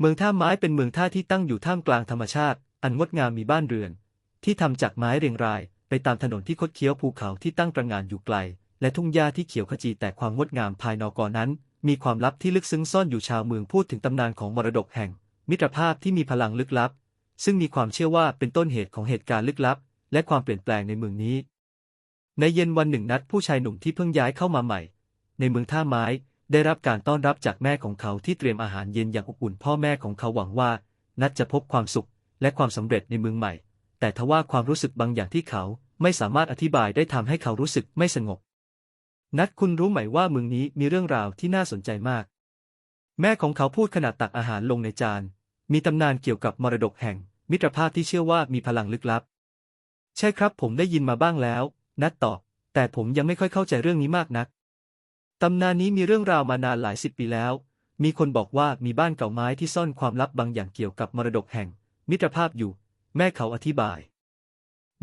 เมืองท่าไม้เป็นเมืองท่าที่ตั้งอยู่ท่ามกลางธรรมชาติ อันงดงามมีบ้านเรือน ที่ทำจากไม้เรียงราย ไปตามถนนที่คดเคี้ยวภูเขาที่ตั้งตระหง่านอยู่ไกล และทุ่งหญ้าที่เขียวขจีแต่ความงดงามภายนอกกอนั้น มีความลับที่ลึกซึ้งซ่อนอยู่ชาวเมืองพูดถึงตำนานของมรดกแห่ง มิตรภาพที่มีพลังลึกลับ ซึ่งมีความเชื่อว่าเป็นต้นเหตุของเหตุการณ์ลึกลับ และความเปลี่ยนแปลงในเมืองนี้ ในเย็นวันหนึ่งนัดผู้ชายหนุ่มที่เพิ่งย้ายเข้ามาใหม่ ในเมืองท่าไม้ ได้รับการต้อนรับจากแม่ของเขาที่เตรียมอาหารเย็นอย่างอบอุ่นพ่อแม่ของเขาหวังว่า นัดจะพบความสุขและความสำเร็จในเมืองใหม่ แต่ทว่าความรู้สึกบางอย่างที่เขาไม่สามารถอธิบายได้ทำให้เขารู้สึกไม่สงบ นัดคุณรู้ไหมว่าเมืองนี้มีเรื่องราวที่น่าสนใจมาก แม่ของเขาพูดขณะตักอาหารลงในจาน มีตำนานเกี่ยวกับมรดกแห่ง มิตรภาพที่เชื่อว่ามีพลังลึกลับ ใช่ครับผมได้ยินมาบ้างแล้ว นัดตอบ แต่ผมยังไม่ค่อยเข้าใจเรื่องนี้มากนัก ตำนานนี้มีเรื่องราวมานานหลายสิบปีแล้ว มีคนบอกว่ามีบ้านเก่าไม้ที่ซ่อนความลับบางอย่างเกี่ยวกับมรดกแห่ง มิตรภาพอยู่ แม่เขาอธิบาย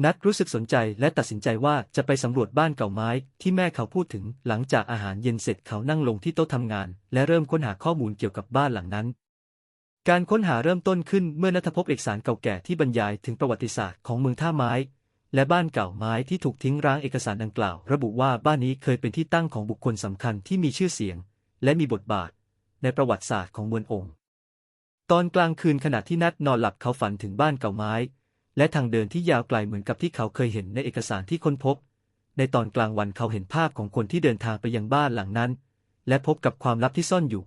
นัดรู้สึกสนใจและตัดสินใจว่าจะไปสำรวจบ้านเก่าไม้ที่แม่เขาพูดถึง หลังจากอาหารเย็นเสร็จเขานั่งลงที่โต๊ะทำงาน และเริ่มค้นหาข้อมูลเกี่ยวกับบ้านหลังนั้น การค้นหาเริ่มต้นขึ้นเมื่อนัทพบเอกสารเก่าแก่ที่บรรยายถึงประวัติศาสตร์ของเมืองท่าไม้ และบ้านเก่าไม้ที่ถูกทิ้งร้างเอกสารดังกล่าว ระบุว่าบ้านนี้เคยเป็นที่ตั้งของบุคคลสำคัญที่มีชื่อเสียง และมีบทบาท ในประวัติศาสตร์ของมืององค์ ตอนกลางคืนขณะที่นัดนอนหลับเขาฝันถึงบ้านเก่าไม้ และทางเดินที่ยาวไกลเหมือนกับที่เขาเคยเห็นในเอกสารที่ค้นพบ ในตอนกลางวันเขาเห็นภาพของคนที่เดินทางไปยังบ้านหลังนั้น และพบกับความลับที่ซ่อนอยู่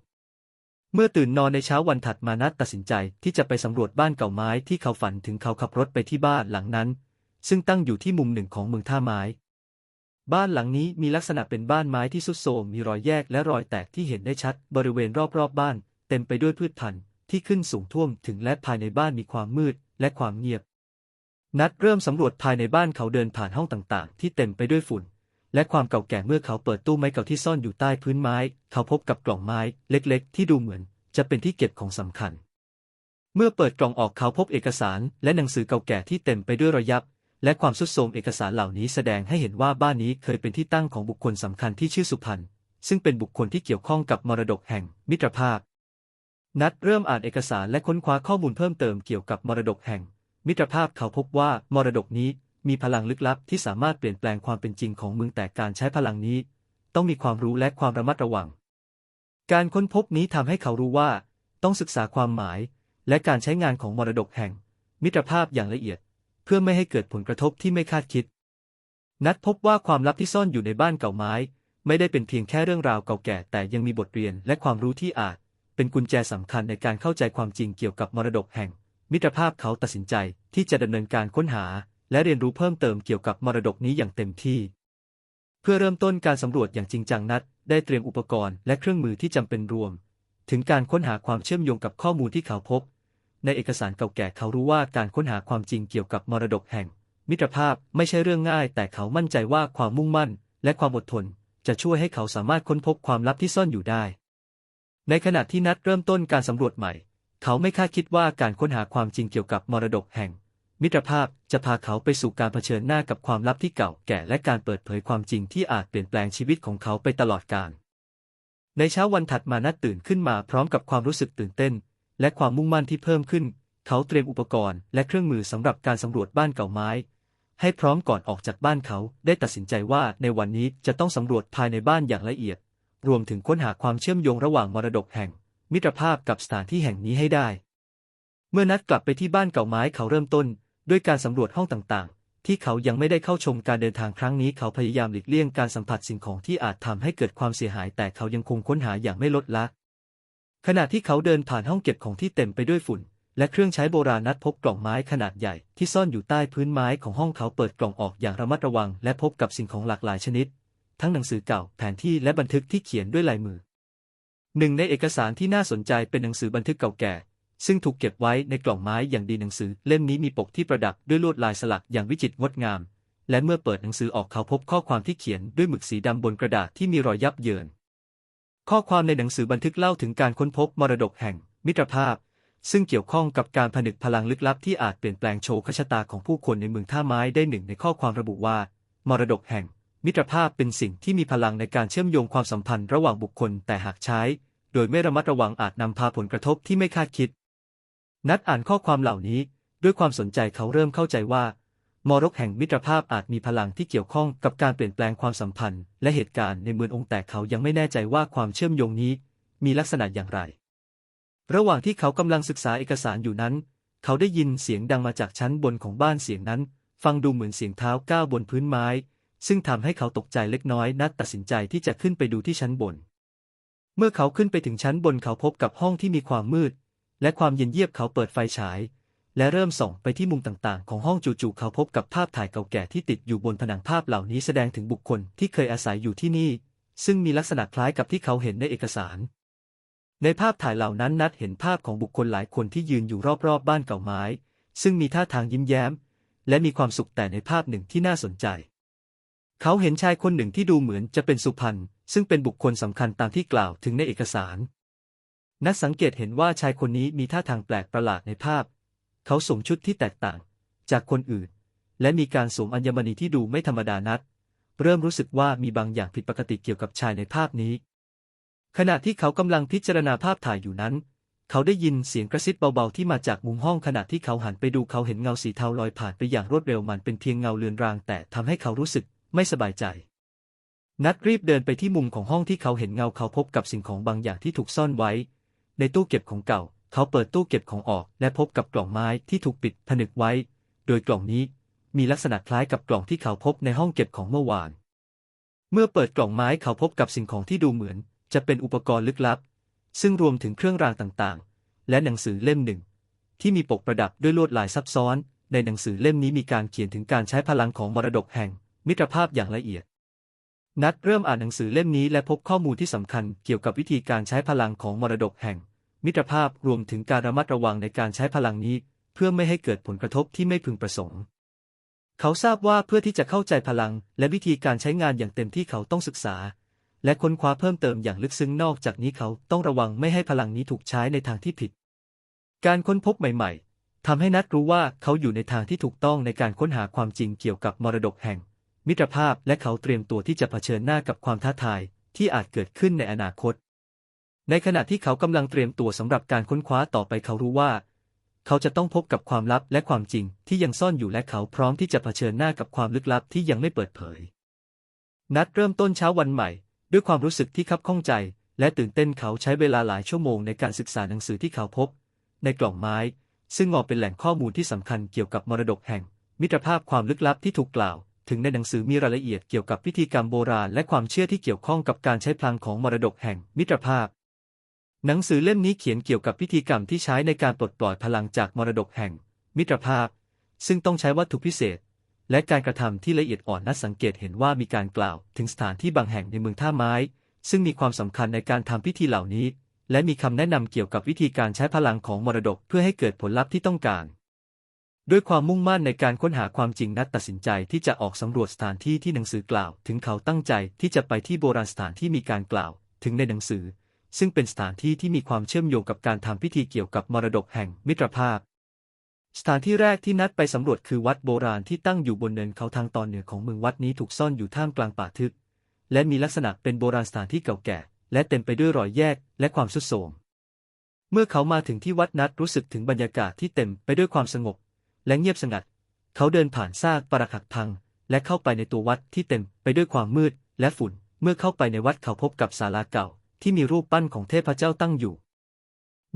เมื่อตื่นนอนในเช้าวันถัดมานัดตัดสินใจที่จะไปสำรวจบ้านเก่าไม้ที่เขาฝันถึงเขาขับรถไปที่บ้านหลังนั้น ซึ่งตั้งอยู่ที่มุมหนึ่งของเมืองท่าไม้ บ้านหลังนี้มีลักษณะเป็นบ้านไม้ที่ทรุดโทรมมีรอยแยกและรอยแตกที่เห็นได้ชัด บริเวณรอบๆบบ้าน เต็มไปด้วยพืชพันธุ์ที่ขึ้นสูงท่วมถึงและภายในบ้านมีความมืดและความเงียบ นัดเริ่มสำรวจภายในบ้านเขาเดินผ่านห้องต่างๆ ที่เต็มไปด้วยฝุ่น และความเก่าแก่เมื่อเขาเปิดตู้ไม้เก่าที่ซ่อนอยู่ใต้พื้นไม้ เขาพบกับกล่องไม้เล็กๆ ที่ดูเหมือนจะเป็นที่เก็บของสำคัญ เมื่อเปิดกล่องออกเขาพบเอกสารและหนังสือเก่าแก่ที่เต็มไปด้วยรอยยับ และความทรุดโทมเอกสารเหล่านี้แสดงให้เห็นว่าบ้านนี้เคยเป็นที่ตั้งของบุคคลสำคัญที่ชื่อสุพรรณซึ่งเป็นบุคคลที่เกี่ยวข้องกับมรดกแห่งมิตรภาพ นัดเริ่มอ่านเอกสารและค้นคว้าข้อมูลเพิ่มเติมเกี่ยวกับมรดกแห่ง มิตรภาพเขาพบว่ามรดกนี้มีพลังลึกลับที่สามารถเปลี่ยนแปลงความเป็นจริงของเมืองแต่การใช้พลังนี้ ต้องมีความรู้และความระมัดระวัง การค้นพบนี้ทำให้เขารู้ว่า ต้องศึกษาความหมาย และการใช้งานของมรดกแห่ง มิตรภาพอย่างละเอียด เพื่อไม่ให้เกิดผลกระทบที่ไม่คาดคิด นัดพบว่าความลับที่ซ่อนอยู่ในบ้านเก่าไม้ ไม่ได้เป็นเพียงแค่เรื่องราวเก่าแก่ แต่ยังมีบทเรียนและความรู้ที่อาจ เป็นกุญแจสำคัญในการเข้าใจความจริงเกี่ยวกับมรดกแห่ง มิตรภาพเขาตัดสินใจที่จะดำเนินการค้นหา และเรียนรู้เพิ่มเติมเกี่ยวกับมรดกนี้อย่างเต็มที่ เพื่อเริ่มต้นการสำรวจอย่างจริงจังนัด ได้เตรียมอุปกรณ์และเครื่องมือที่จำเป็นรวม ถึงการค้นหาความเชื่อมโยงกับข้อมูลที่เขาพบ ในเอกสารเก่าแก่เขารู้ว่าการค้นหาความจริงเกี่ยวกับมรดกแห่ง มิตรภาพไม่ใช่เรื่องง่าย แต่เขามั่นใจว่าความมุ่งมั่น และความอดทน จะช่วยให้เขาสามารถค้นพบความลับที่ซ่อนอยู่ได้ ในขณะที่นัดเริ่มต้นการสำรวจใหม่ เขาไม่คาดคิดว่าการค้นหาความจริงเกี่ยวกับมรดกแห่ง มิตรภาพจะพาเขาไปสู่การเผชิญหน้ากับความลับที่เก่าแก่และการเปิดเผยความจริงที่อาจเปลี่ยนแปลงชีวิตของเขาไปตลอดกาลในเช้าวันถัดมานัดตื่นขึ้นมาพร้อมกับความรู้สึกตื่นเต้น และความมุ่งมั่นที่เพิ่มขึ้น เขาเตรียมอุปกรณ์และเครื่องมือสำหรับการสำรวจบ้านเก่าไม้ ให้พร้อมก่อนออกจากบ้านเขาได้ตัดสินใจว่าในวันนี้จะต้องสำรวจภายในบ้านอย่างละเอียด รวมถึงค้นหาความเชื่อมโยงระหว่างมรดกแห่ง มิตรภาพกับสถานที่แห่งนี้ให้ได้ เมื่อนัดกลับไปที่บ้านเก่าไม้เขาเริ่มต้น ด้วยการสำรวจห้องต่างๆ ที่เขายังไม่ได้เข้าชมการเดินทางครั้งนี้ เขาพยายามหลีกเลี่ยงการสัมผัสสิ่งของที่อาจทำให้เกิดความเสียหาย แต่เขายังคงค้นหาอย่างไม่ลดละ ขณะที่เขาเดินผ่านห้องเก็บของที่เต็มไปด้วยฝุ่น และเครื่องใช้โบราณนัดพบกล่องไม้ขนาดใหญ่ที่ซ่อนอยู่ใต้พื้นไม้ของห้องเขาเปิดกล่องออกอย่างระมัดระวัง และพบกับสิ่งของหลากหลายชนิด ทั้งหนังสือเก่าแผนที่และบันทึกที่เขียนด้วยลายมือ หนึ่งในเอกสารที่น่าสนใจเป็นหนังสือบันทึกเก่าแก่ ซึ่งถูกเก็บไว้ในกล่องไม้อย่างดีหนังสือ เล่มนี้มีปกที่ประดับด้วยลวดลายสลักอย่างวิจิตรงดงาม และเมื่อเปิดหนังสือออกเขาพบข้อความที่เขียนด้วยหมึกสีดำบนกระดาษที่มีรอยยับเยิน ข้อความในหนังสือบันทึกเล่าถึงการค้นพบมรดกแห่ง มิตรภาพ ซึ่งเกี่ยวข้องกับการผนึกพลังลึกลับที่อาจเปลี่ยนแปลงโชคชะตาของผู้คนในเมืองท่าไม้ได้หนึ่งในข้อความระบุว่า มรดกแห่ง มิตรภาพเป็นสิ่งที่มีพลังในการเชื่อมโยงความสัมพันธ์ระหว่างบุคคลแต่หากใช้โโดยไม่ระมัดระวังอาจนำพาผลกระทบที่ไม่คาดคิด นัดอ่านข้อความเหล่านี้ ด้วยความสนใจเขาเริ่มเข้าใจว่า มรกแห่งมิตรภาพอาจมีพลังที่เกี่ยวข้องกับการเปลี่ยนแปลงความสัมพันธ์ และเหตุการณ์ในเมืององค์แต่เขายังไม่แน่ใจว่าความเชื่อมโยงนี้ มีลักษณะอย่างไร ระหว่างที่เขากำลังศึกษาเอกสารอยู่นั้น เขาได้ยินเสียงดังมาจากชั้นบนของบ้านเสียงนั้น ฟังดูเหมือนเสียงเท้าก้าวบนพื้นไม้ ซึ่งทำให้เขาตกใจเล็กน้อยนัดตัดสินใจที่จะขึ้นไปดูที่ชั้นบน เมื่อเขาขึ้นไปถึงชั้นบนเขาพบกับห้องที่มีความมืด และความเย็นเยียบเขาเปิดไฟฉาย และเริ่มส่องไปที่มุมต่างๆ ของห้องจู่ๆเขาพบกับภาพถ่ายเก่าแก่ที่ติดอยู่บนผนังภาพเหล่านี้แสดงถึงบุคคลที่เคยอาศัยอยู่ที่นี่ ซึ่งมีลักษณะคล้ายกับที่เขาเห็นในเอกสาร ในภาพถ่ายเหล่านั้นนัดเห็นภาพของบุคคลหลายคนที่ยืนอยู่รอบๆบบ้านเก่าไม้ ซึ่งมีท่าทางยิ้มแย้ม และมีความสุขแต่ในภาพหนึ่งที่น่าสนใจ เขาเห็นชายคนหนึ่งที่ดูเหมือนจะเป็นสุพรรณซึ่งเป็นบุคคลสำคัญตามที่กล่าวถึงในเอกสาร นักสังเกตเห็นว่าชายคนนี้มีท่าทางแปลกประหลาดในภาพ เขาสวมชุดที่แตกต่าง จากคนอื่น และมีการสวมอัญมณีที่ดูไม่ธรรมดานัดเริ่มรู้สึกว่ามีบางอย่างผิดปกติเกี่ยวกับชายในภาพนี้ ขณะที่เขากำลังพิจารณาภาพถ่ายอยู่นั้น เขาได้ยินเสียงกระซิบเบาๆที่มาจากมุมห้องขณะที่เขาหันไปดูเขาเห็นเงาสีเทาลอยผ่านไปอย่างรวดเร็วมันเป็นเพียงเงาเลือนราง แต่ทำให้เขารู้สึกไม่สบายใจนัดรีบเดินไปที่มุมของห้องที่เขาเห็นเงาเขาพบกับสิ่งของบางอย่างที่ถูกซ่อนไว้ ในตู้เก็บของเก่า เขาเปิดตู้เก็บของออกและพบกับกล่องไม้ที่ถูกปิดผนึกไว้ โดยกล่องนี้มีลักษณะคล้ายกับกล่องที่เขาพบในห้องเก็บของเมื่อวาน เมื่อเปิดกล่องไม้เขาพบกับสิ่งของที่ดูเหมือน จะเป็นอุปกรณ์ลึกลับ ซึ่งรวมถึงเครื่องรางต่างๆ และหนังสือเล่มหนึ่ง ที่มีปกประดับด้วยลวดลายซับซ้อน ในหนังสือเล่มนี้มีการเขียนถึงการใช้พลังของมรดกแห่ง มิตรภาพอย่างละเอียด นัดเริ่มอ่านหนังสือเล่มนี้และพบข้อมูลที่สำคัญเกี่ยวกับวิธีการใช้พลังของมรดกแห่ง มิตรภาพรวมถึงการระมัดระวังในการใช้พลังนี้ เพื่อไม่ให้เกิดผลกระทบที่ไม่พึงประสงค์ เขาทราบว่าเพื่อที่จะเข้าใจพลังและวิธีการใช้งานอย่างเต็มที่เขาต้องศึกษา และค้นคว้าเพิ่มเติมอย่างลึกซึ้งนอกจากนี้เขาต้องระวังไม่ให้พลังนี้ถูกใช้ในทางที่ผิด การค้นพบใหม่ ๆทำให้นัดรู้ว่าเขาอยู่ในทางที่ถูกต้องในการค้นหาความจริงเกี่ยวกับมรดกแห่ง มิตรภาพและเขาเตรียมตัวที่จะเผชิญหน้ากับความท้าทายที่อาจเกิดขึ้นในอนาคต ในขณะที่เขากำลังเตรียมตัวสำหรับการค้นคว้าต่อไปเขารู้ว่า เขาจะต้องพบกับความลับและความจริงที่ยังซ่อนอยู่และเขาพร้อมที่จะเผชิญหน้ากับความลึกลับที่ยังไม่เปิดเผย นัดเริ่มต้นเช้าวันใหม่ ด้วยความรู้สึกที่คับข้องใจ และตื่นเต้นเขาใช้เวลาหลายชั่วโมงในการศึกษาหนังสือที่เขาพบ ในกล่องไม้ ซึ่งงอเป็นแหล่งข้อมูลที่สำคัญเกี่ยวกับมรดกแห่ง มิตรภาพความลึกลับที่ถูกกล่าวถึงในหนังสือมีรายละเอียดเกี่ยวกับพิธีกรรมโบราณและความเชื่อที่เกี่ยวข้องกับการใช้พลังของมรดกแห่งมิตรภาพ หนังสือเล่มนี้เขียนเกี่ยวกับพิธีกรรมที่ใช้ในการปลดปล่อยพลังจากมรดกแห่ง มิตรภาพ ซึ่งต้องใช้วัตถุพิเศษ และการกระทำที่ละเอียดอ่อนนัดสังเกตเห็นว่ามีการกล่าว ถึงสถานที่บางแห่งในเมืองท่าไม้ ซึ่งมีความสำคัญในการทำพิธีเหล่านี้ และมีคำแนะนำเกี่ยวกับวิธีการใช้พลังของมรดกเพื่อให้เกิดผลลัพธ์ที่ต้องการ ด้วยความมุ่งมั่นในการค้นหาความจริงนัดตัดสินใจที่จะออกสำรวจสถานที่ที่หนังสือกล่าว ถึงเขาตั้งใจที่จะไปที่โบราณสถานที่มีการกล่าว ถึงในหนังสือ ซึ่งเป็นสถานที่ที่มีความเชื่อมโยงกับการทำพิธีเกี่ยวกับมรดกแห่งมิตรภาพ สถานที่แรกที่นัดไปสำรวจคือวัดโบราณที่ตั้งอยู่บนเนินเขาทางตอนเหนือของเมืองวัดนี้ถูกซ่อนอยู่ท่ามกลางป่าทึบ และมีลักษณะเป็นโบราณสถานที่เก่าแก่ และเต็มไปด้วยรอยแยกและความทรุดโทรมเมื่อเขามาถึงที่วัดนัดรู้สึกถึงบรรยากาศที่เต็มไปด้วยความสงบ และเงียบสงัด เขาเดินผ่านซากปรักหักพัง และเข้าไปในตัววัดที่เต็มไปด้วยความมืดและฝุ่น เมื่อเข้าไปในวัดเขาพบกับศาลาเก่า ที่มีรูปปั้นของเทพเจ้าตั้งอยู่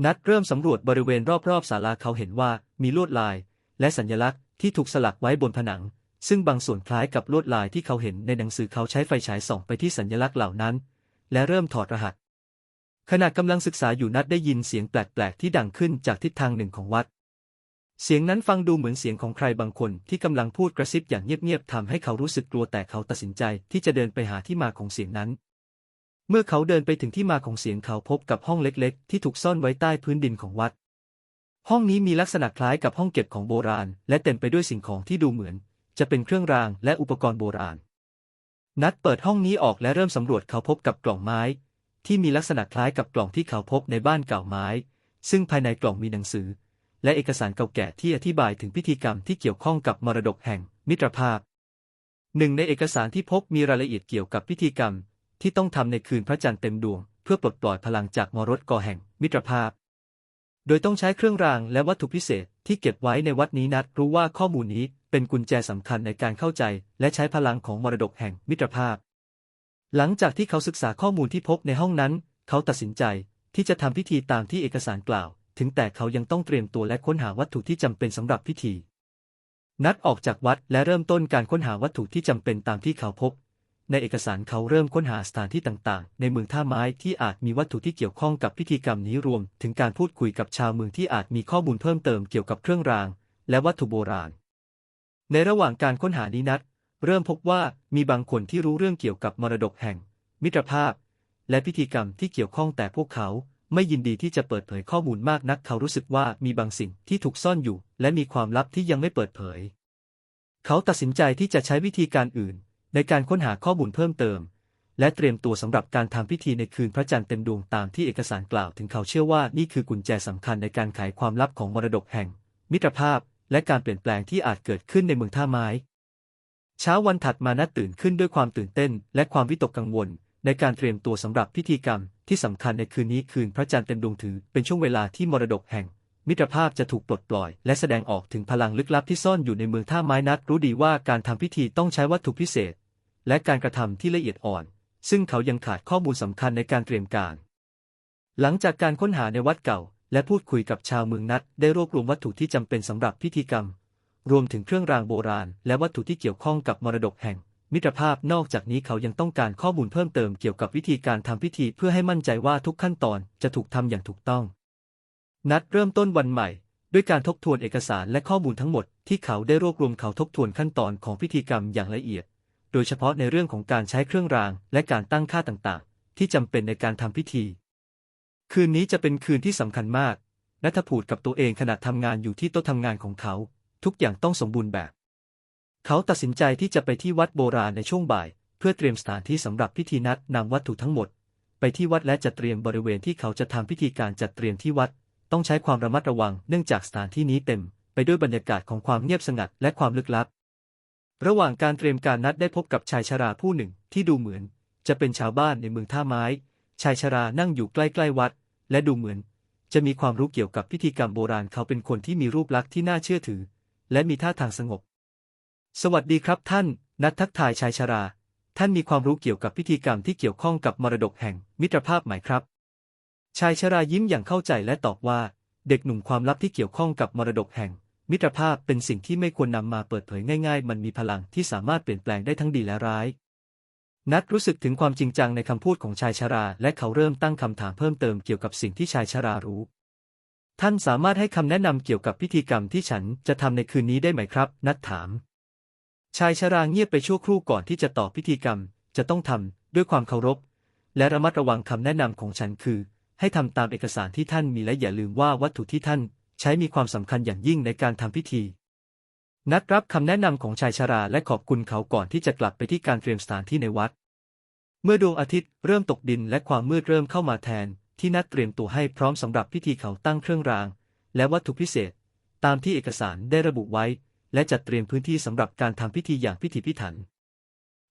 นัดเริ่มสำรวจบริเวณรอบๆศาลาเขาเห็นว่ามีลวดลายและสัญลักษณ์ที่ถูกสลักไว้บนผนัง ซึ่งบางส่วนคล้ายกับลวดลายที่เขาเห็นในหนังสือเขาใช้ไฟฉายส่องไปที่สัญลักษณ์เหล่านั้น และเริ่มถอดรหัส ขณะกำลังศึกษาอยู่นัดได้ยินเสียงแปลกๆที่ดังขึ้นจากทิศทางหนึ่งของวัด เสียงนั้นฟังดูเหมือนเสียงของใครบางคนที่กำลังพูดกระซิบอย่างเงียบๆทำให้เขารู้สึกกลัวแต่เขาตัดสินใจที่จะเดินไปหาที่มาของเสียงนั้น เมื่อเขาเดินไปถึงที่มาของเสียงเขาพบกับห้องเล็กๆ ที่ถูกซ่อนไว้ใต้พื้นดินของวัด ห้องนี้มีลักษณะคล้ายกับห้องเก็บของโบราณ และเต็มไปด้วยสิ่งของที่ดูเหมือน จะเป็นเครื่องรางและอุปกรณ์โบราณ นัดเปิดห้องนี้ออกและเริ่มสำรวจเขาพบกับกล่องไม้ ที่มีลักษณะคล้ายกับกล่องที่เขาพบในบ้านเก่าไม้ ซึ่งภายในกล่องมีหนังสือ และเอกสารเก่าแก่ที่อธิบายถึงพิธีกรรมที่เกี่ยวข้องกับมรดกแห่งมิตรภาพหนึ่งในเอกสารที่พบมีรายละเอียดเกี่ยวกับพิธีกรรม ที่ต้องทำในคืนพระจันทร์เต็มดวง เพื่อปลดปล่อยพลังจากมรดกแห่งมิตรภาพ โดยต้องใช้เครื่องรางและวัตถุพิเศษที่เก็บไว้ในวัดนี้นัดรู้ว่าข้อมูลนี้เป็นกุญแจสำคัญในการเข้าใจ และใช้พลังของมรดกแห่งมิตรภาพ หลังจากที่เขาศึกษาข้อมูลที่พบในห้องนั้น เขาตัดสินใจที่จะทำพิธีตามที่เอกสารกล่าว ถึงแต่เขายังต้องเตรียมตัวและค้นหาวัตถุที่จำเป็นสำหรับพิธี นัดออกจากวัดและเริ่มต้นการค้นหาวัตถุที่จำเป็นตามที่เขาพบ ในเอกสารเขาเริ่มค้นหาสถานที่ต่างๆ ในเมืองท่าไม้ที่อาจมีวัตถุที่เกี่ยวข้องกับพิธีกรรมนี้รวม ถึงการพูดคุยกับชาวเมืองที่อาจมีข้อมูลเพิ่มเติมเกี่ยวกับเครื่องราง และวัตถุโบราณ ในระหว่างการค้นหานี้นัด เริ่มพบว่ามีบางคนที่รู้เรื่องเกี่ยวกับมรดกแห่ง มิตรภาพ และพิธีกรรมที่เกี่ยวข้องแต่พวกเขาไม่ยินดีที่จะเปิดเผยข้อมูลมากนัก เขารู้สึกว่ามีบางสิ่งที่ถูกซ่อนอยู่ และมีความลับที่ยังไม่เปิดเผย เขาตัดสินใจที่จะใช้วิธีการอื่น ในการค้นหาข้อมูลเพิ่มเติม และเตรียมตัวสำหรับการทำพิธีในคืนพระจันทร์เต็มดวงตามที่เอกสารกล่าวถึงเขาเชื่อว่านี่คือกุญแจสำคัญในการไขความลับของมรดกแห่ง มิตรภาพ และการเปลี่ยนแปลงที่อาจเกิดขึ้นในเมืองท่าไม้เช้าวันถัดมานัดตื่นขึ้นด้วยความตื่นเต้น และความวิตกกังวล ในการเตรียมตัวสำหรับพิธีกรรม ที่สำคัญในคืนนี้คืนพระจันทร์เต็มดวงถือเป็นช่วงเวลาที่มรดกแห่ง มิตรภาพจะถูกปลดปล่อย และแสดงออกถึงพลังลึกลับที่ซ่อนอยู่ในเมืองท่าไม้นัดรู้ดีว่าการทำพิธีต้องใช้วัตถุพิเศษ และการกระทำที่ละเอียดอ่อน ซึ่งเขายังขาดข้อมูลสำคัญในการเตรียมการ หลังจากการค้นหาในวัดเก่า และพูดคุยกับชาวเมืองนัดได้รวบรวมวัตถุที่จำเป็นสำหรับพิธีกรรม รวมถึงเครื่องรางโบราณ และวัตถุที่เกี่ยวข้องกับมรดกแห่ง มิตรภาพนอกจากนี้เขายังต้องการข้อมูลเพิ่มเติมเกี่ยวกับวิธีการทำพิธีเพื่อให้มั่นใจว่าทุกขั้นตอนจะถูกทำอย่างถูกต้อง นัดเริ่มต้นวันใหม่ด้วยการทบทวนเอกสารและข้อมูลทั้งหมดที่เขาได้รวบรวมเขาทบทวนขั้นตอนของพิธีกรรมอย่างละเอียด โดยเฉพาะในเรื่องของการใช้เครื่องราง และการตั้งค่าต่างๆ ที่จำเป็นในการทำพิธี คืนนี้จะเป็นคืนที่สำคัญมากนัทพูดกับตัวเองขณะทำงานอยู่ที่โต๊ะทำงานของเขา ทุกอย่างต้องสมบูรณ์แบบ เขาตัดสินใจที่จะไปที่วัดโบราณในช่วงบ่าย เพื่อเตรียมสถานที่สำหรับพิธีนัดนำวัตถุทั้งหมด ไปที่วัดและจัดเตรียมบริเวณที่เขาจะทำพิธีการจัดเตรียมที่วัด ต้องใช้ความระมัดระวังเนื่องจากสถานที่นี้เต็ม ไปด้วยบรรยากาศของความเงียบสงัดและความลึกลับ ระหว่างการเตรียมการนัดได้พบกับชายชราผู้หนึ่งที่ดูเหมือน จะเป็นชาวบ้านในเมืองท่าไม้ ชายชรานั่งอยู่ใกล้ๆวัด และดูเหมือน จะมีความรู้เกี่ยวกับพิธีกรรมโบราณเขาเป็นคนที่มีรูปลักษณ์ที่น่าเชื่อถือ และมีท่าทางสงบ สวัสดีครับท่าน นัดทักทายชายชรา ท่านมีความรู้เกี่ยวกับพิธีกรรมที่เกี่ยวข้องกับมรดกแห่งมิตรภาพไหมครับ ชายชรายิ้มอย่างเข้าใจและตอบว่า เด็กหนุ่มความลับที่เกี่ยวข้องกับมรดกแห่ง มิตรภาพเป็นสิ่งที่ไม่ควรนำมาเปิดเผยง่าย ๆ มันมีพลังที่สามารถเปลี่ยนแปลงได้ทั้งดีและร้าย นัดรู้สึกถึงความจริงจังในคำพูดของชายชรา และเขาเริ่มตั้งคำถามเพิ่มเติมเกี่ยวกับสิ่งที่ชายชรารู้ ท่านสามารถให้คำแนะนำเกี่ยวกับพิธีกรรมที่ฉันจะทำในคืนนี้ได้ไหมครับ นัดถาม ชายชราเงียบไปชั่วครู่ก่อนที่จะตอบพิธีกรรม จะต้องทำด้วยความเคารพ และระมัดระวังคำแนะนำของฉันคือ ให้ทำตามเอกสารที่ท่านมีและอย่าลืมว่าวัตถุที่ท่าน ใช้มีความสำคัญอย่างยิ่งในการทำพิธี นัดรับคำแนะนำของชายชราและขอบคุณเขาก่อนที่จะกลับไปที่การเตรียมสถานที่ในวัด เมื่อดวงอาทิตย์เริ่มตกดินและความมืดเริ่มเข้ามาแทน ที่นัดเตรียมตัวให้พร้อมสำหรับพิธีเขาตั้งเครื่องราง และวัตถุพิเศษ ตามที่เอกสารได้ระบุไว้ และจัดเตรียมพื้นที่สำหรับการทำพิธีอย่างพิถีพิถัน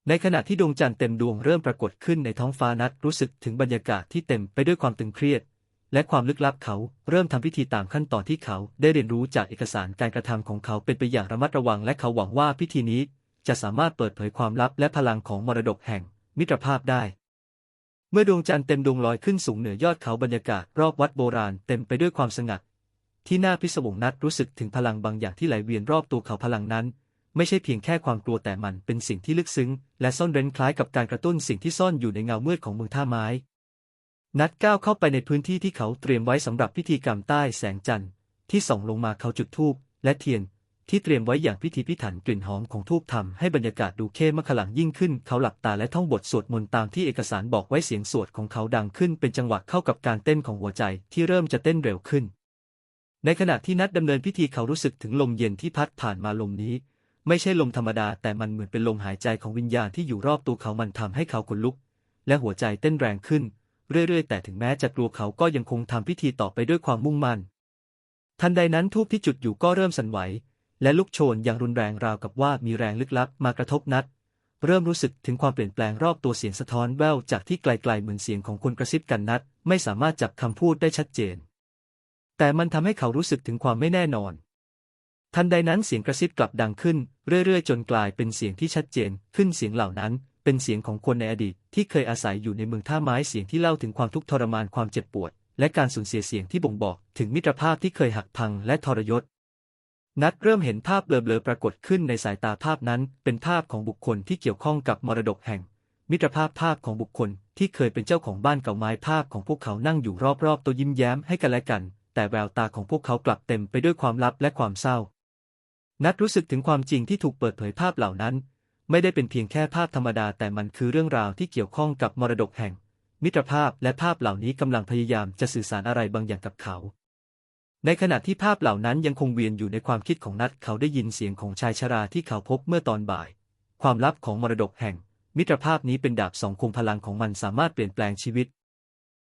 ในขณะที่ดวงจันทร์เต็มดวงเริ่มปรากฏขึ้นในท้องฟ้านัดรู้สึกถึงบรรยากาศที่เต็มไปด้วยความตึงเครียด และความลึกลับเขาเริ่มทำพิธีตามขั้นตอนที่เขาได้เรียนรู้จากเอกสารการกระทำของเขาเป็นไปอย่างระมัดระวัง และเขาหวังว่าพิธีนี้จะสามารถเปิดเผยความลับและพลังของมรดกแห่งมิตรภาพได้ เมื่อดวงจันทร์เต็มดวงลอยขึ้นสูงเหนือยอดเขาบรรยากาศรอบวัดโบราณเต็มไปด้วยความสงัด ที่น่าพิศวงนัดรู้สึกถึงพลังบางอย่างที่ไหลเวียนรอบตัวเขาพลังนั้น ไม่ใช่เพียงแค่ความกลัวแต่มันเป็นสิ่งที่ลึกซึ้ง และซ่อนเร้นคล้ายกับการกระตุ้นสิ่งที่ซ่อนอยู่ในเงามืดของเมืองท่าไม้ นัดก้าวเข้าไปในพื้นที่ที่เขาเตรียมไว้สำหรับพิธีกรรมใต้แสงจันทร์ที่ส่องลงมาเขาจุดธูปและเทียนที่เตรียมไว้อย่างพิธีพิถันกลิ่นหอมของธูปทำให้บรรยากาศดูเข้มขลังยิ่งขึ้น เขาหลับตาและท่องบทสวดมนต์ตามที่เอกสารบอกไว้เสียงสวดของเขาดังขึ้น เป็นจังหวะเข้ากับการเต้นของหัวใจที่เริ่มจะเต้นเร็วขึ้น ในขณะที่นัดดำเนินพิธีเขารู้สึกถึงลมเย็นที่พัดผ่านมาลมนี้ ไม่ใช่ลมธรรมดา แต่มันเหมือนเป็นลมหายใจของวิญญาณที่อยู่รอบตัวเขามันทำให้เขาขนลุก และหัวใจเต้นแรงขึ้น เรื่อยๆ แต่ถึงแม้จะกลัวเขาก็ยังคงทำพิธีต่อไปด้วยความมุ่งมั่น ทันใดนั้นทูบที่จุดอยู่ก็เริ่มสั่นไหว และลุกโชนอย่างรุนแรงราวกับว่ามีแรงลึกลับมากระทบนัด เริ่มรู้สึกถึงความเปลี่ยนแปลงรอบตัวเสียงสะท้อนแววจากที่ไกลๆเหมือนเสียงของคนกระซิบกันนัด ไม่สามารถจับคำพูดได้ชัดเจน แต่มันทำให้เขารู้สึกถึงความไม่แน่นอนทันใดนั้นเสียงกระซิบกลับดังขึ้น เรื่อยๆ จนกลายเป็นเสียงที่ชัดเจน ขึ้นเสียงเหล่านั้น เป็นเสียงของคนในอดีตที่เคยอาศัยอยู่ในเมืองท่าไม้เสียงที่เล่าถึงความทุกข์ทรมานความเจ็บปวด และการสูญเสียเสียงที่บ่งบอกถึงมิตรภาพที่เคยหักพังและทรยศ นัดเริ่มเห็นภาพเบลอๆปรากฏขึ้นในสายตาภาพนั้น เป็นภาพของบุคคลที่เกี่ยวข้องกับมรดกแห่ง มิตรภาพภาพของบุคคลที่เคยเป็นเจ้าของบ้านเก่าไม้ภาพของพวกเขานั่งอยู่รอบๆตัวยิ้มแย้มให้กันและกัน แต่แววตาของพวกเขากลับเต็มไปด้วยความลับและความเศร้า นัดรู้สึกถึงความจริงที่ถูกเปิดเผยภาพเหล่านั้น ไม่ได้เป็นเพียงแค่ภาพธรรมดาแต่มันคือเรื่องราวที่เกี่ยวข้องกับมรดกแห่ง มิตรภาพและภาพเหล่านี้กำลังพยายามจะสื่อสารอะไรบางอย่างกับเขา ในขณะที่ภาพเหล่านั้นยังคงเวียนอยู่ในความคิดของนัดเขาได้ยินเสียงของชายชราที่เขาพบเมื่อตอนบ่าย ความลับของมรดกแห่ง มิตรภาพนี้เป็นดาบสองคมพลังของมันสามารถเปลี่ยนแปลงชีวิต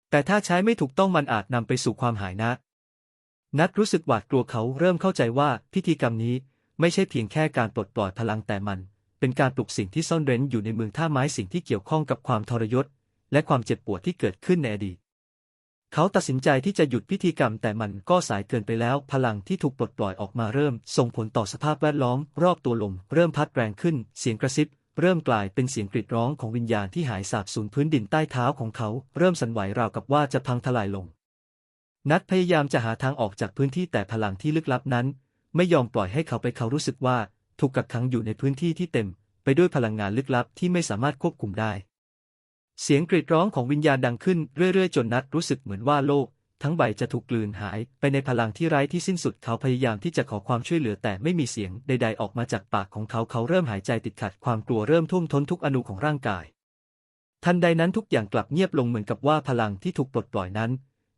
แต่ถ้าใช้ไม่ถูกต้องมันอาจนำไปสู่ความหายนะ นัดรู้สึกหวาดกลัวเขาเริ่มเข้าใจว่าพิธีกรรมนี้ไม่ใช่เพียงแค่การปลดปล่อยพลังแต่มัน เป็นการปลุกสิ่งที่ซ่อนเร้นอยู่ในเมืองท่าไม้สิ่งที่เกี่ยวข้องกับความทรยศ และความเจ็บปวดที่เกิดขึ้นในอดีต เขาตัดสินใจที่จะหยุดพิธีกรรมแต่มันก็สายเกินไปแล้ว พลังที่ถูกปลดปล่อยออกมาเริ่ม ส่งผลต่อสภาพแวดล้อม รอบตัวลม เริ่มพัดแรงขึ้น เสียงกระซิบ เริ่มกลายเป็นเสียงกรีดร้องของวิญญาณที่หายสาบสูญพื้นดินใต้เท้าของเขา เริ่มสั่นไหวราวกับว่าจะพังทลายลง นัดพยายามจะหาทางออกจากพื้นที่แต่พลังที่ลึกลับนั้น ไม่ยอมปล่อยให้เขาไปเขารู้สึกว่า ถูกกักขังอยู่ในพื้นที่ที่เต็ม ไปด้วยพลังงานลึกลับที่ไม่สามารถควบคุมได้ เสียงกรีดร้องของวิญญาณดังขึ้นเรื่อยๆ จนนัดรู้สึกเหมือนว่าโลก ทั้งใบจะถูกกลืนหายไปในพลังที่ไร้ที่สิ้นสุดเขาพยายามที่จะขอความช่วยเหลือแต่ไม่มีเสียงใด ๆ ออกมาจากปากของเขาเขาเริ่มหายใจติดขัดความกลัวเริ่มท่วมท้นทุกอนูของร่างกาย ทันใดนั้นทุกอย่างกลับเงียบลงเหมือนกับว่าพลังที่ถูกปลดปล่อยนั้น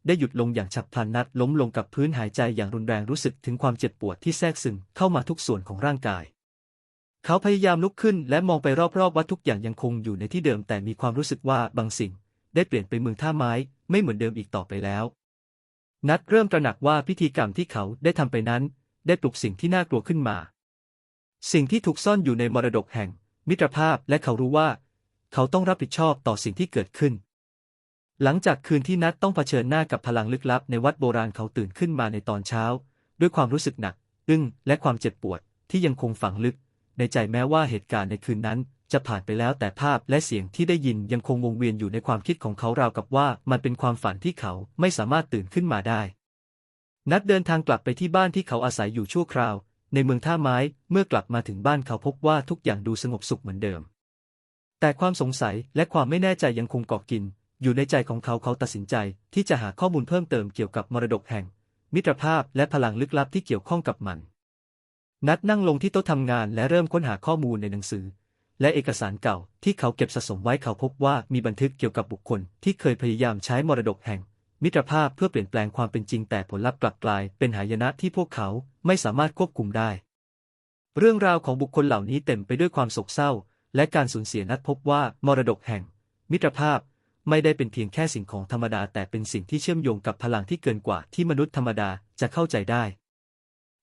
ได้หยุดลงอย่างฉับพลันนัดล้มลงกับพื้นหายใจอย่างรุนแรงรู้สึกถึงความเจ็บปวดที่แทรกซึมเข้ามาทุกส่วนของร่างกาย เขาพยายามลุกขึ้นและมองไปรอบๆว่าทุกอย่างยังคงอยู่ในที่เดิมแต่มีความรู้สึกว่าบางสิ่ง ได้เปลี่ยนไปเมืองท่าไม้ไม่เหมือนเดิมอีกต่อไปแล้ว นัดเริ่มตระหนักว่าพิธีกรรมที่เขาได้ทำไปนั้น ได้ปลุกสิ่งที่น่ากลัวขึ้นมา สิ่งที่ถูกซ่อนอยู่ในมรดกแห่ง มิตรภาพและเขารู้ว่า เขาต้องรับผิดชอบต่อสิ่งที่เกิดขึ้น หลังจากคืนที่นัดต้องเผชิญหน้ากับพลังลึกลับในวัดโบราณเขาตื่นขึ้นมาในตอนเช้า ด้วยความรู้สึกหนักอึ้งและความเจ็บปวดที่ยังคงฝังลึก ในใจแม้ว่าเหตุการณ์ในคืนนั้น จะผ่านไปแล้วแต่ภาพและเสียงที่ได้ยินยังคงวงเวียนอยู่ในความคิดของเขาราวกับว่ามันเป็นความฝันที่เขาไม่สามารถตื่นขึ้นมาได้ นัดเดินทางกลับไปที่บ้านที่เขาอาศัยอยู่ชั่วคราว ในเมืองท่าไม้เมื่อกลับมาถึงบ้านเขาพบว่าทุกอย่างดูสงบสุขเหมือนเดิม แต่ความสงสัยและความไม่แน่ใจยังคงเกาะกิน อยู่ในใจของเขาเขาตัดสินใจ ที่จะหาข้อมูลเพิ่มเติมเกี่ยวกับมรดกแห่ง มิตรภาพและพลังลึกลับที่เกี่ยวข้องกับมัน นัดนั่งลงที่โต๊ะทำงานและเริ่มค้นหาข้อมูลในหนังสือ และเอกสารเก่าที่เขาเก็บสะสมไว้เขาพบว่ามีบันทึกเกี่ยวกับบุคคล ที่เคยพยายามใช้มรดกแห่ง มิตรภาพเพื่อเปลี่ยนแปลงความเป็นจริงแต่ผลลัพธ์กลับกลาย เป็นหายนะที่พวกเขาไม่สามารถควบคุมได้ เรื่องราวของบุคคลเหล่านี้เต็มไปด้วยความโศกเศร้า และการสูญเสียนัดพบว่ามรดกแห่ง มิตรภาพไม่ได้เป็นเพียงแค่สิ่งของธรรมดาแต่เป็นสิ่งที่เชื่อมโยงกับพลังที่เกินกว่าที่มนุษย์ธรรมดาจะเข้าใจได้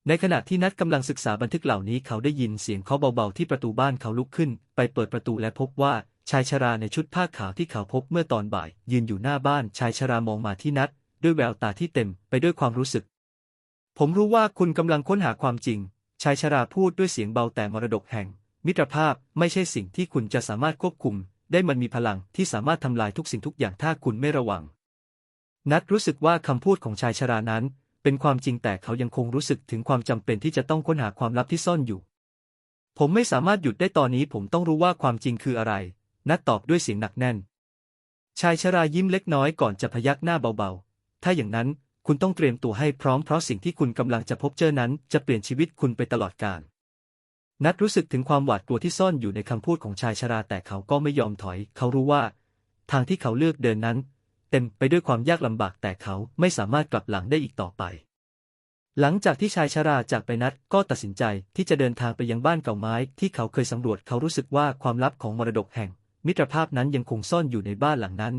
ในขณะที่นัดกำลังศึกษาบันทึกเหล่านี้เขาได้ยินเสียงเคาะเบาๆที่ประตูบ้านเขาลุกขึ้น ไปเปิดประตูและพบว่าชายชราในชุดผ้าขาวที่เขาพบเมื่อตอนบ่าย ยืนอยู่หน้าบ้านชายชรามองมาที่นัด ด้วยแววตาที่เต็มไปด้วยความรู้สึก ผมรู้ว่าคุณกำลังค้นหาความจริง ชายชราพูดด้วยเสียงเบาแต่มรดกแห่ง มิตรภาพไม่ใช่สิ่งที่คุณจะสามารถควบคุม ได้มันมีพลังที่สามารถทำลายทุกสิ่งทุกอย่างถ้าคุณไม่ระวัง นัดรู้สึกว่าคำพูดของชายชรานั้น เป็นความจริงแต่เขายังคงรู้สึกถึงความจำเป็นที่จะต้องค้นหาความลับที่ซ่อนอยู่ ผมไม่สามารถหยุดได้ตอนนี้ผมต้องรู้ว่าความจริงคืออะไร นัดตอบด้วยเสียงหนักแน่น ชายชรายิ้มเล็กน้อยก่อนจะพยักหน้าเบาๆ ถ้าอย่างนั้นคุณต้องเตรียมตัวให้พร้อมเพราะสิ่งที่คุณกำลังจะพบเจอนั้นจะเปลี่ยนชีวิตคุณไปตลอดกาลนัดรู้สึกถึงความหวาดกลัวที่ซ่อนอยู่ในคำพูดของชายชราแต่เขาก็ไม่ยอมถอย เขารู้ว่า ทางที่เขาเลือกเดินนั้น เต็มไปด้วยความยากลำบากแต่เขาไม่สามารถกลับหลังได้อีกต่อไป หลังจากที่ชายชราจากไปนัดก็ตัดสินใจที่จะเดินทางไปยังบ้านเก่าไม้ที่เขาเคยสำรวจเขารู้สึกว่าความลับของมรดกแห่ง มิตรภาพนั้นยังคงซ่อนอยู่ในบ้านหลังนั้น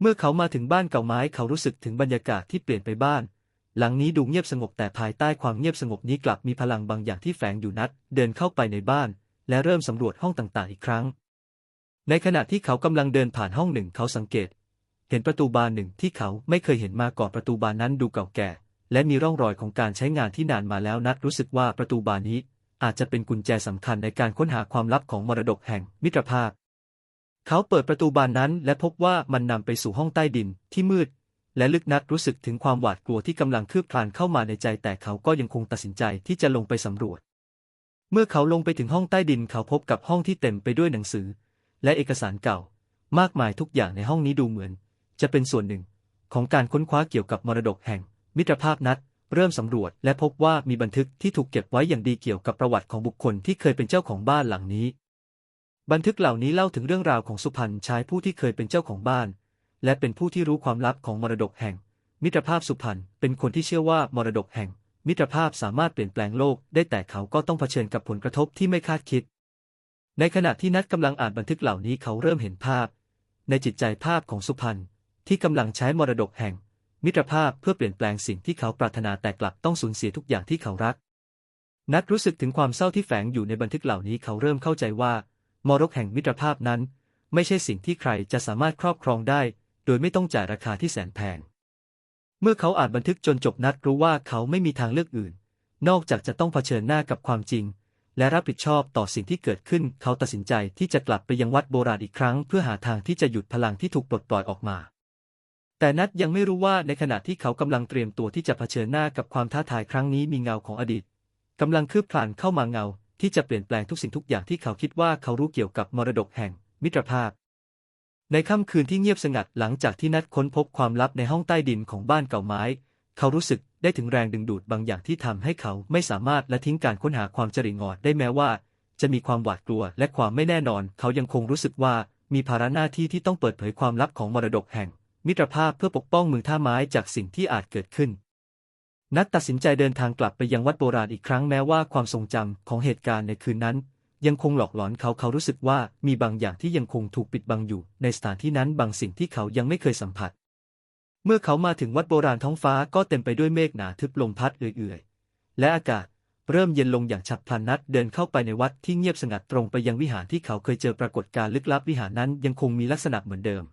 เมื่อเขามาถึงบ้านเก่าไม้เขารู้สึกถึงบรรยากาศที่เปลี่ยนไปบ้าน หลังนี้ดูเงียบสงบแต่ภายใต้ความเงียบสงบนี้กลับมีพลังบางอย่างที่แฝงอยู่นัด เดินเข้าไปในบ้าน และเริ่มสำรวจห้องต่างๆ อีกครั้งในขณะที่เขากำลังเดินผ่านห้องหนึ่งเขาสังเกต เห็นประตูบานหนึ่งที่เขาไม่เคยเห็นมาก่อนประตูบานนั้นดูเก่าแก่ และมีร่องรอยของการใช้งานที่นานมาแล้วนัดรู้สึกว่าประตูบานนี้ อาจจะเป็นกุญแจสำคัญในการค้นหาความลับของมรดกแห่งมิตรภาพ เขาเปิดประตูบานนั้นและพบว่ามันนำไปสู่ห้องใต้ดินที่มืด และลึกนัดรู้สึกถึงความหวาดกลัวที่กำลังคืบคลานเข้ามาในใจ แต่เขาก็ยังคงตัดสินใจที่จะลงไปสำรวจ เมื่อเขาลงไปถึงห้องใต้ดินเขาพบกับห้องที่เต็มไปด้วยหนังสือ และเอกสารเก่า มากมายทุกอย่างในห้องนี้ดูเหมือน จะเป็นส่วนหนึ่ง ของการค้นคว้าเกี่ยวกับมรดกแห่ง มิตรภาพนัด เริ่มสำรวจและพบว่ามีบันทึกที่ถูกเก็บไว้อย่างดีเกี่ยวกับประวัติของบุคคลที่เคยเป็นเจ้าของบ้านหลังนี้ บันทึกเหล่านี้เล่าถึงเรื่องราวของสุพรรณชายผู้ที่เคยเป็นเจ้าของบ้าน และเป็นผู้ที่รู้ความลับของมรดกแห่ง มิตรภาพสุพรรณเป็นคนที่เชื่อว่ามรดกแห่ง มิตรภาพสามารถเปลี่ยนแปลงโลกได้แต่เขาก็ต้องเผชิญกับผลกระทบที่ไม่คาดคิดในขณะที่นัดกำลังอ่านบันทึกเหล่านี้เขาเริ่มเห็นภาพ ในจิตใจภาพของสุพรรณ ที่กำลังใช้มรดกแห่ง มิตรภาพเพื่อเปลี่ยนแปลงสิ่งที่เขาปรารถนาแต่กลับต้องสูญเสียทุกอย่างที่เขารัก นัดรู้สึกถึงความเศร้าที่แฝงอยู่ในบันทึกเหล่านี้เขาเริ่มเข้าใจว่ามรดกแห่งมิตรภาพนั้น ไม่ใช่สิ่งที่ใครจะสามารถครอบครองได้ โดยไม่ต้องจ่ายราคาที่แสนแพง เมื่อเขาอ่านบันทึกจนจบนัดรู้ว่าเขาไม่มีทางเลือกอื่น นอกจากจะต้องเผชิญหน้ากับความจริงและรับผิดชอบต่อสิ่งที่เกิดขึ้น เขาตัดสินใจที่จะกลับไปยังวัดโบราณอีกครั้ง เพื่อหาทางที่จะหยุดพลังที่ถูกปลดปล่อยออกมา แต่นัดยังไม่รู้ว่าในขณะที่เขากำลังเตรียมตัวที่จะเผชิญหน้ากับความท้าทายครั้งนี้มีเงาของอดีตกำลังคืบคลานเข้ามาเงา ที่จะเปลี่ยนแปลงทุกสิ่งทุกอย่างที่เขาคิดว่าเขารู้เกี่ยวกับมรดกแห่ง มิตรภาพ ในค่ำคืนที่เงียบสงัดหลังจากที่นัดค้นพบความลับในห้องใต้ดินของบ้านเก่าไม้ เขารู้สึกได้ถึงแรงดึงดูดบางอย่างที่ทำให้เขาไม่สามารถละทิ้งการค้นหาความจริงอดได้แม้ว่า จะมีความหวาดกลัวและความไม่แน่นอน เขายังคงรู้สึกว่ามีภาระหน้าที่ที่ต้องเปิดเผยความลับของมรดกแห่ง มิตรภาพเพื่อปกป้องเมืองท่าไม้จากสิ่งที่อาจเกิดขึ้น นัดตัดสินใจเดินทางกลับไปยังวัดโบราณอีกครั้งแม้ว่าความทรงจำของเหตุการณ์ในคืนนั้น ยังคงหลอกหลอนเขาเขารู้สึกว่ามีบางอย่างที่ยังคงถูกปิดบังอยู่ ในสถานที่นั้นบางสิ่งที่เขายังไม่เคยสัมผัส เมื่อเขามาถึงวัดโบราณท้องฟ้าก็เต็มไปด้วยเมฆหนาทึบลมพัดเอื่อยๆ และอากาศเริ่มเย็นลงอย่างฉับพลันนัดเดินเข้าไปในวัดที่เงียบสงัดตรงไปยังวิหารที่เขาเคยเจอปรากฏการณ์ลึกลับวิหารนั้นยังคงมีลักษณะเหมือนเดิม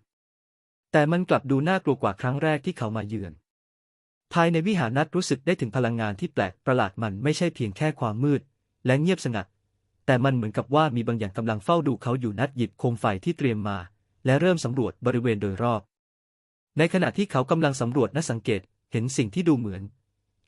แต่มันกลับดูน่ากลัวกว่าครั้งแรกที่เขามาเยือน ภายในวิหารนัดรู้สึกได้ถึงพลังงานที่แปลกประหลาดมันไม่ใช่เพียงแค่ความมืด และเงียบสงัด แต่มันเหมือนกับว่ามีบางอย่างกำลังเฝ้าดูเขาอยู่นัดหยิบโคมไฟที่เตรียมมา และเริ่มสำรวจบริเวณโดยรอบ ในขณะที่เขากำลังสำรวจนัดสังเกตเห็นสิ่งที่ดูเหมือน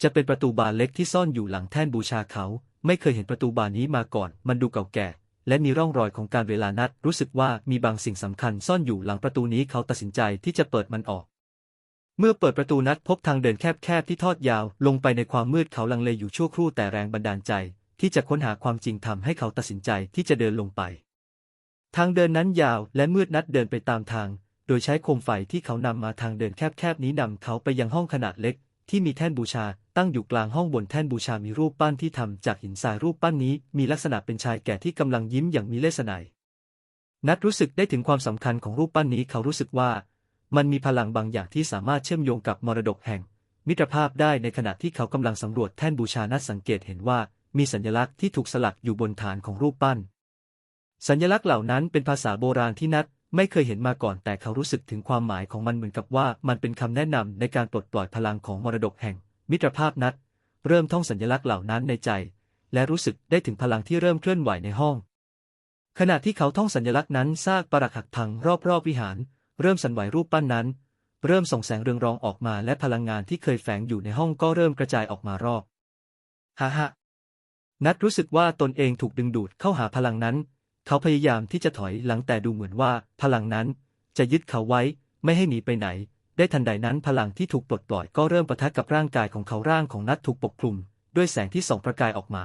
จะเป็นประตูบานเล็กที่ซ่อนอยู่หลังแท่นบูชาเขา ไม่เคยเห็นประตูบานนี้มาก่อน มันดูเก่าแก่ และมีร่องรอยของการเวลานัด รู้สึกว่ามีบางสิ่งสำคัญซ่อนอยู่หลังประตูนี้เขาตัดสินใจที่จะเปิดมันออก เมื่อเปิดประตูนัดพบทางเดินแคบๆที่ทอดยาว ลงไปในความมืดเขาลังเลอยู่ชั่วครู่แต่แรงบันดาลใจ ที่จะค้นหาความจริงทำให้เขาตัดสินใจที่จะเดินลงไป ทางเดินนั้นยาวและมืดนัดเดินไปตามทาง โดยใช้โคมไฟที่เขานำมาทางเดินแคบๆนี้นำเขาไปยังห้องขนาดเล็ก ที่มีแท่นบูชาตั้งอยู่กลางห้องบนแท่นบูชามีรูปปั้นที่ทำจากหินทรายรูปปั้นนี้ มีลักษณะเป็นชายแก่ที่กำลังยิ้มอย่างมีเลสไนยนัดรู้สึกได้ถึงความสำคัญของรูปปั้นนี้เขารู้สึกว่า มันมีพลังบางอย่างที่สามารถเชื่อมโยงกับมรดกแห่ง มิตรภาพได้ในขณะที่เขากำลังสำรวจแท่นบูชานัดสังเกตเห็นว่า มีสัญลักษณ์ที่ถูกสลักอยู่บนฐานของรูปปั้น สัญลักษณ์เหล่านั้นเป็นภาษาโบราณที่นัด ไม่เคยเห็นมาก่อนแต่เขารู้สึกถึงความหมายของมันเหมือนกับว่ามันเป็นคำแนะนำในการปลดปล่อยพลังของมรดกแห่ง มิตรภาพนัด เริ่มท่องสัญลักษณ์เหล่านั้นในใจ และรู้สึกได้ถึงพลังที่เริ่มเคลื่อนไหวในห้อง ขณะที่เขาท่องสัญลักษณ์นั้นซากปรักหักพังรอบๆวิหาร เริ่มสั่นไหวรูปปั้นนั้น เริ่มส่องแสงเรืองรองออกมาและพลังงานที่เคยแฝงอยู่ในห้องก็เริ่มกระจายออกมารอบฮ่าฮ่านัดรู้สึกว่าตนเองถูกดึงดูดเข้าหาพลังนั้น เขาพยายามที่จะถอยหลังแต่ดูเหมือนว่า พลังนั้นจะยึดเขาไว้ไม่ให้หนีไปไหน ได้ทันใดนั้นพลังที่ถูกปลดปล่อยก็เริ่มปะทะกับร่างกายของเขาร่างของนัดถูกปกคลุม ด้วยแสงที่ส่องประกายออกมา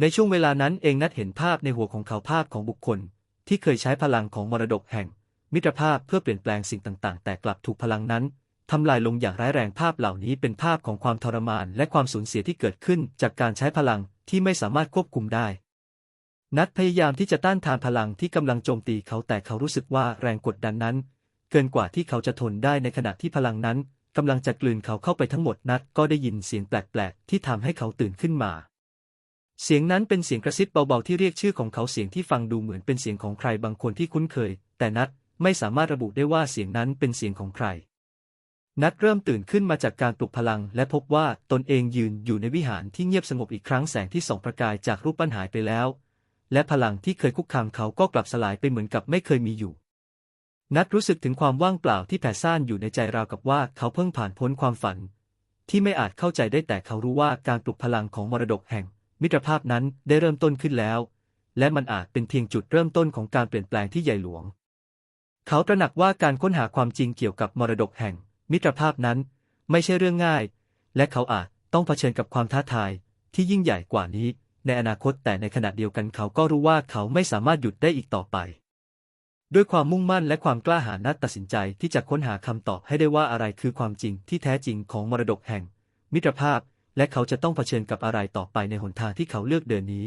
ในช่วงเวลานั้นเองนัดเห็นภาพในหัวของเขาภาพของบุคคล ที่เคยใช้พลังของมรดกแห่ง มิตรภาพเพื่อเปลี่ยนแปลงสิ่งต่างๆ แต่กลับถูกพลังนั้นทำลายลงอย่างร้ายแรงภาพเหล่านี้เป็นภาพของความทรมาน และความสูญเสียที่เกิดขึ้นจากการใช้พลังที่ไม่สามารถควบคุมได้ นัดพยายามที่จะต้านทานพลังที่กำลังโจมตีเขาแต่เขารู้สึกว่าแรงกดดันนั้น เกินกว่าที่เขาจะทนได้ในขณะที่พลังนั้นกำลังจะกลืนเขาเข้าไปทั้งหมดนัดก็ได้ยินเสียงแปลกๆที่ทำให้เขาตื่นขึ้นมา เสียงนั้นเป็นเสียงกระซิบเบาๆที่เรียกชื่อของเขาเสียงที่ฟังดูเหมือนเป็นเสียงของใครบางคนที่คุ้นเคย แต่นัดไม่สามารถระบุได้ว่าเสียงนั้นเป็นเสียงของใคร นัดเริ่มตื่นขึ้นมาจากการปลุกพลัง และพบว่าตนเองยืนอยู่ในวิหารที่เงียบสงบอีกครั้งแสงที่ส่องประกายจากรูปปั้นหายไปแล้ว และพลังที่เคยคุกคามเขาก็กลับสลายไปเหมือนกับไม่เคยมีอยู่ นัดรู้สึกถึงความว่างเปล่าที่แผ่ซ่านอยู่ในใจราวกับว่าเขาเพิ่งผ่านพ้นความฝัน ที่ไม่อาจเข้าใจได้แต่เขารู้ว่าการปลุกพลังของมรดกแห่ง มิตรภาพนั้นได้เริ่มต้นขึ้นแล้ว และมันอาจเป็นเพียงจุดเริ่มต้นของการเปลี่ยนแปลงที่ใหญ่หลวง เขาตระหนักว่าการค้นหาความจริงเกี่ยวกับมรดกแห่ง มิตรภาพนั้น ไม่ใช่เรื่องง่าย และเขาอาจต้องเผชิญกับความท้าทายที่ยิ่งใหญ่กว่านี้ ในอนาคตแต่ในขณะเดียวกันเขาก็รู้ว่าเขาไม่สามารถหยุดได้อีกต่อไป ด้วยความมุ่งมั่นและความกล้าหาญนัดตัดสินใจที่จะค้นหาคำตอบให้ได้ว่าอะไรคือความจริงที่แท้จริงของมรดกแห่ง มิตรภาพ และเขาจะต้องเผชิญกับอะไรต่อไปในหนทางที่เขาเลือกเดินนี้